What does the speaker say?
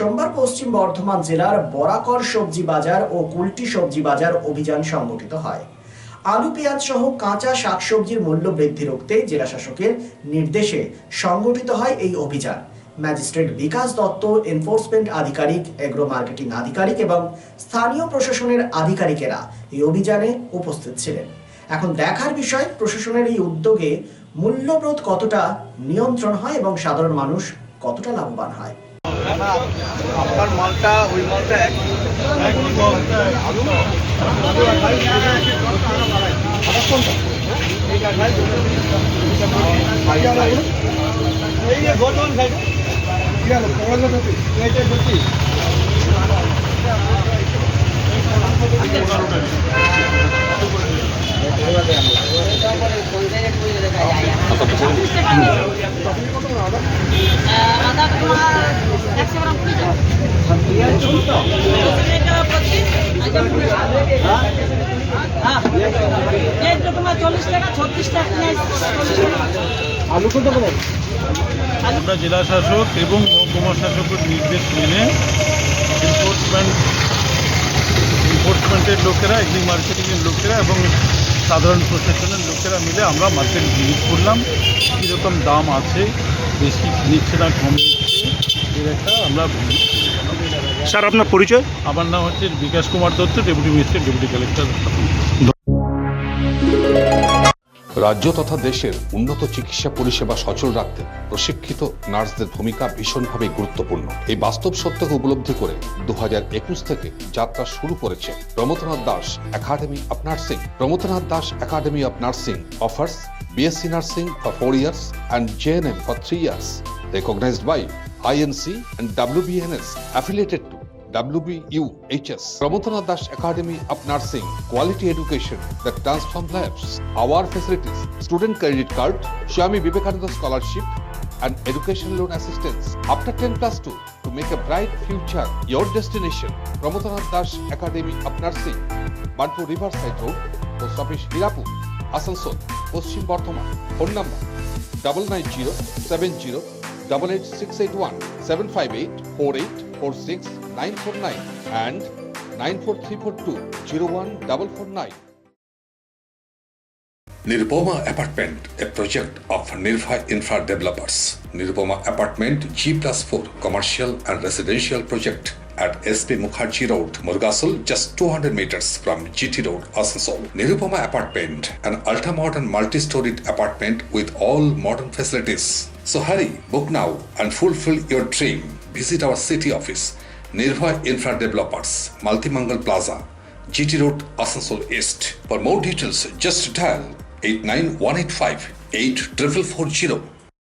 সোমবার পশ্চিম বর্ধমান জেলার বরাকর সবজি বাজার ও কুলটি সবজি বাজার অভিযান সংগঠিত হয়। আলু, পেঁয়াজ সহ কাঁচা শাকসবজির মূল্য বৃদ্ধি রুখতে জেলা শাসকের নির্দেশে সংগঠিত হয় এই অভিযান। ম্যাজিস্ট্রেট বিকাশ দত্ত, এনফোর্সমেন্ট আধিকারিক, এগ্রো মার্কেটিং আধিকারিক এবং স্থানীয় প্রশাসনের আধিকারিকেরা এই অভিযানে উপস্থিত ছিলেন। এখন দেখার বিষয়, প্রশাসনের এই উদ্যোগে মূল্যবোধ কতটা নিয়ন্ত্রণ হয় এবং সাধারণ মানুষ কতটা লাভবান হয়? আপনার মালটা ওই মালটা এক এই বর্তমান সাইড আদা তোমার আমরা জেলা শাসক এবং মহকুমা শাসকের নির্দেশ মেনে এনফোর্সমেন্ট এনফোর্সমেন্টের লোকেরা এগ্রি মার্কেটিংয়ের লোকেরা এবং সাধারণ প্রশাসনের লোকেরা মিলে আমরা মার্কেট ভিজিট করলাম। কীরকম দাম আছে বেশি নিচ্ছে না কম নিচ্ছে আমরা স্যার আপনার পরিচয়? আমার নাম হচ্ছে Bikash Kumar Dutta deputy minister deputy collector. রাজ্য তথা দেশের উন্নত চিকিৎসা পরিষেবা সচল রাখতে প্রশিক্ষিত নার্সদের ভূমিকা ভীষণভাবে গুরুত্বপূর্ণ। এই বাস্তব সত্যকে উপলব্ধি করে দু একুশ থেকে যাত্রা শুরু করেছে Pramathanath Das academy of nursing. Pramathanath Das academy of nursing offers BSc nursing for four years and GNM for three years recognized by INC and WBNS affiliated to WBUHS. Pramotana Dash Academy of Nursing, quality education that transforms lives. Our facilities, student credit card, Swami Vivekananda scholarship, and education loan assistance. After 10 plus 2, to make a bright future, your destination, Pramotana Dash Academy of Nursing, Bantu Riverside Road, Post Office Hirapur. Phone number double nine zero seven zero double eight six eight one seven five eight four eight four six nine four nine and nine four three four two zero one double four nine. Nirupoma Apartment, a project of Nirvai Infra Developers. Nirupoma Apartment G plus 4 commercial and residential project at SP Mukherjee Road, Murgasol, just 200 meters from GT Road, Asansol. Nirupama Apartment, an ultra-modern multi-storied apartment with all modern facilities. So hurry, book now and fulfill your dream. Visit our city office, Nirbhay Infra Developers, Multimangal Plaza, GT Road, Asansol East. For more details, just dial 89185 8440